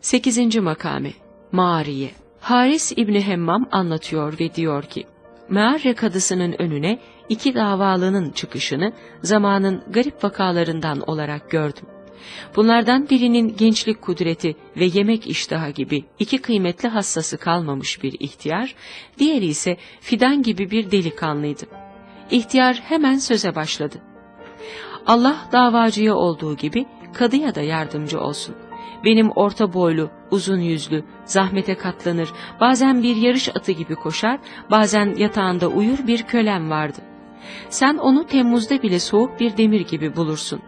8. makame Mağariye Haris İbni Hemmam anlatıyor ve diyor ki, Mearre kadısının önüne iki davalının çıkışını zamanın garip vakalarından olarak gördüm. Bunlardan birinin gençlik kudreti ve yemek iştahı gibi iki kıymetli hassası kalmamış bir ihtiyar, diğeri ise fidan gibi bir delikanlıydı. İhtiyar hemen söze başladı. Allah davacıya olduğu gibi kadıya da yardımcı olsun. Benim orta boylu, uzun yüzlü, zahmete katlanır, bazen bir yarış atı gibi koşar, bazen yatağında uyur bir kölem vardı. Sen onu Temmuz'da bile soğuk bir demir gibi bulursun.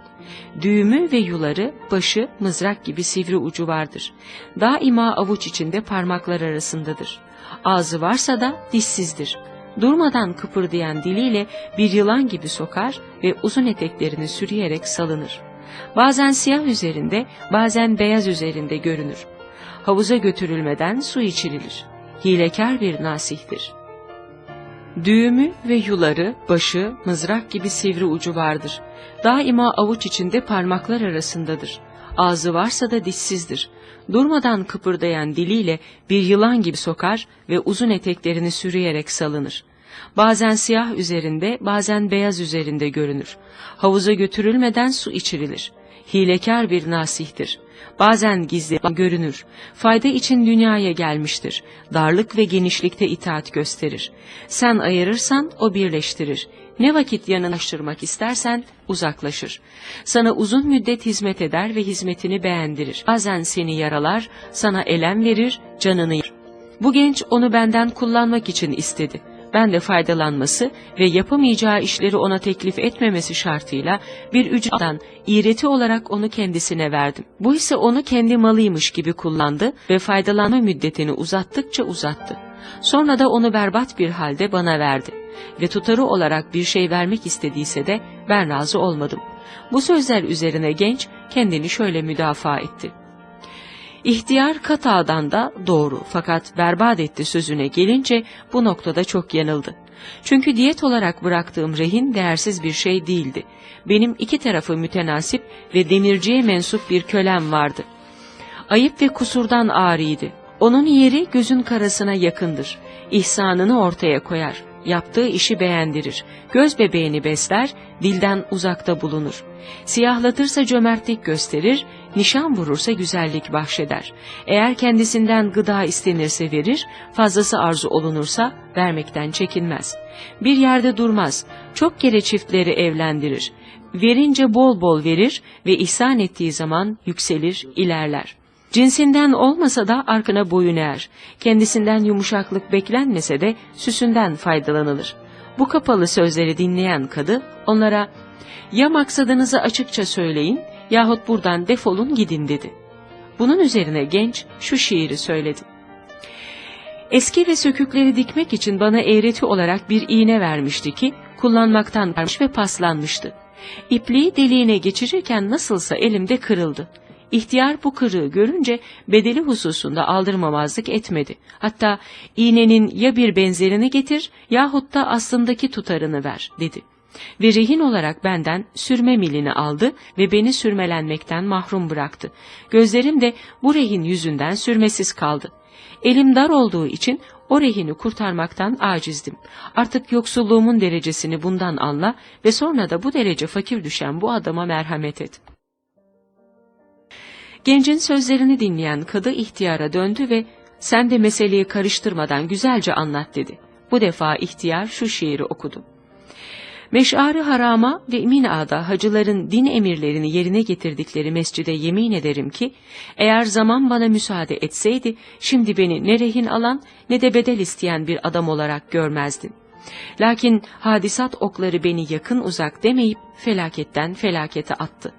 Düğümü ve yuları, başı, mızrak gibi sivri ucu vardır. Daima avuç içinde parmaklar arasındadır. Ağzı varsa da dişsizdir. Durmadan kıpırdayan diliyle bir yılan gibi sokar ve uzun eteklerini sürüyerek salınır. Bazen siyah üzerinde, bazen beyaz üzerinde görünür. Havuza götürülmeden su içirilir. Hilekar bir nasihtir. Düğümü ve yuları, başı, mızrak gibi sivri ucu vardır. Daima avuç içinde parmaklar arasındadır. Ağzı varsa da dişsizdir. Durmadan kıpırdayan diliyle bir yılan gibi sokar ve uzun eteklerini sürüyerek salınır. Bazen siyah üzerinde, bazen beyaz üzerinde görünür. Havuza götürülmeden su içirilir. Hilekar bir nasihtir. Bazen gizli görünür. Fayda için dünyaya gelmiştir. Darlık ve genişlikte itaat gösterir. Sen ayırırsan o birleştirir. Ne vakit yanınlaştırmak istersen uzaklaşır. Sana uzun müddet hizmet eder ve hizmetini beğendirir. Bazen seni yaralar, sana elem verir, canını yer. Bu genç onu benden kullanmak için istedi ben de faydalanması ve yapamayacağı işleri ona teklif etmemesi şartıyla bir ücretten iğreti olarak onu kendisine verdim. Bu ise onu kendi malıymış gibi kullandı ve faydalanma müddetini uzattıkça uzattı. Sonra da onu berbat bir halde bana verdi ve tutarı olarak bir şey vermek istediyse de ben razı olmadım. Bu sözler üzerine genç kendini şöyle müdafaa etti. İhtiyar Kata'dan da doğru fakat berbat etti sözüne gelince bu noktada çok yanıldı. Çünkü diyet olarak bıraktığım rehin değersiz bir şey değildi. Benim iki tarafı mütenasip ve demirciye mensup bir kölem vardı. Ayıp ve kusurdan ağrıydı. Onun yeri gözün karasına yakındır. İhsanını ortaya koyar. Yaptığı işi beğendirir. Göz bebeğini besler, dilden uzakta bulunur. Siyahlatırsa cömertlik gösterir, nişan vurursa güzellik bahşeder. Eğer kendisinden gıda istenirse verir, fazlası arzu olunursa vermekten çekinmez. Bir yerde durmaz, çok kere çiftleri evlendirir. Verince bol bol verir ve ihsan ettiği zaman yükselir, ilerler. Cinsinden olmasa da arkana boyun eğer. Kendisinden yumuşaklık beklenmese de süsünden faydalanılır. Bu kapalı sözleri dinleyen kadı onlara ya maksadınızı açıkça söyleyin yahut buradan defolun gidin dedi. Bunun üzerine genç şu şiiri söyledi. Eski ve sökükleri dikmek için bana eğreti olarak bir iğne vermişti ki kullanmaktan varmış ve paslanmıştı. İpliği deliğine geçirirken nasılsa elimde kırıldı. İhtiyar bu kırığı görünce bedeli hususunda aldırmamazlık etmedi. Hatta iğnenin ya bir benzerini getir yahut da aslındaki tutarını ver dedi. Ve rehin olarak benden sürme milini aldı ve beni sürmelenmekten mahrum bıraktı. Gözlerim de bu rehin yüzünden sürmesiz kaldı. Elim dar olduğu için o rehini kurtarmaktan acizdim. Artık yoksulluğumun derecesini bundan anla ve sonra da bu derece fakir düşen bu adama merhamet et. Gencin sözlerini dinleyen kadı ihtiyara döndü ve sen de meseleyi karıştırmadan güzelce anlat dedi. Bu defa ihtiyar şu şiiri okudu. Meş'ari harama ve mina'da hacıların din emirlerini yerine getirdikleri mescide yemin ederim ki, eğer zaman bana müsaade etseydi, şimdi beni ne rehin alan ne de bedel isteyen bir adam olarak görmezdin. Lakin hadisat okları beni yakın uzak demeyip felaketten felakete attı.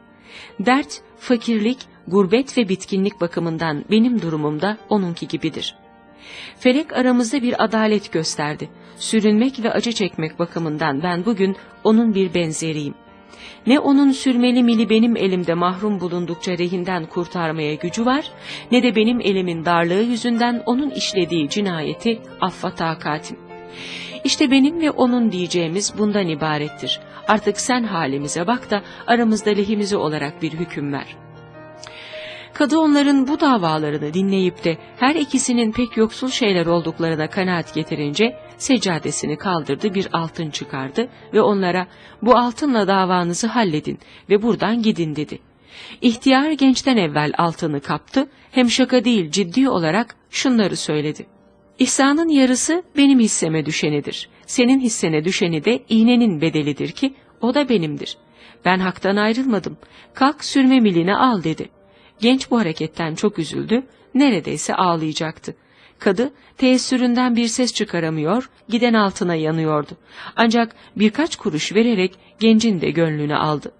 Dert, fakirlik, gurbet ve bitkinlik bakımından benim durumumda onunki gibidir. Felek aramızda bir adalet gösterdi. Sürünmek ve acı çekmek bakımından ben bugün onun bir benzeriyim. Ne onun sürmeli mili benim elimde mahrum bulundukça rehinden kurtarmaya gücü var, ne de benim elimin darlığı yüzünden onun işlediği cinayeti affa takatim. İşte benim ve onun diyeceğimiz bundan ibarettir. Artık sen halimize bak da aramızda lehimize olarak bir hüküm ver. Kadı onların bu davalarını dinleyip de her ikisinin pek yoksul şeyler olduklarına kanaat getirince seccadesini kaldırdı bir altın çıkardı ve onlara bu altınla davanızı halledin ve buradan gidin dedi. İhtiyar gençten evvel altını kaptı hem şaka değil ciddi olarak şunları söyledi. İhsanın yarısı benim hisseme düşenidir. Senin hissene düşeni de iğnenin bedelidir ki o da benimdir. Ben haktan ayrılmadım. Kalk sürme milini al dedi. Genç bu hareketten çok üzüldü, neredeyse ağlayacaktı. Kadı teessüründen bir ses çıkaramıyor, giden altına yanıyordu. Ancak birkaç kuruş vererek gencin de gönlünü aldı.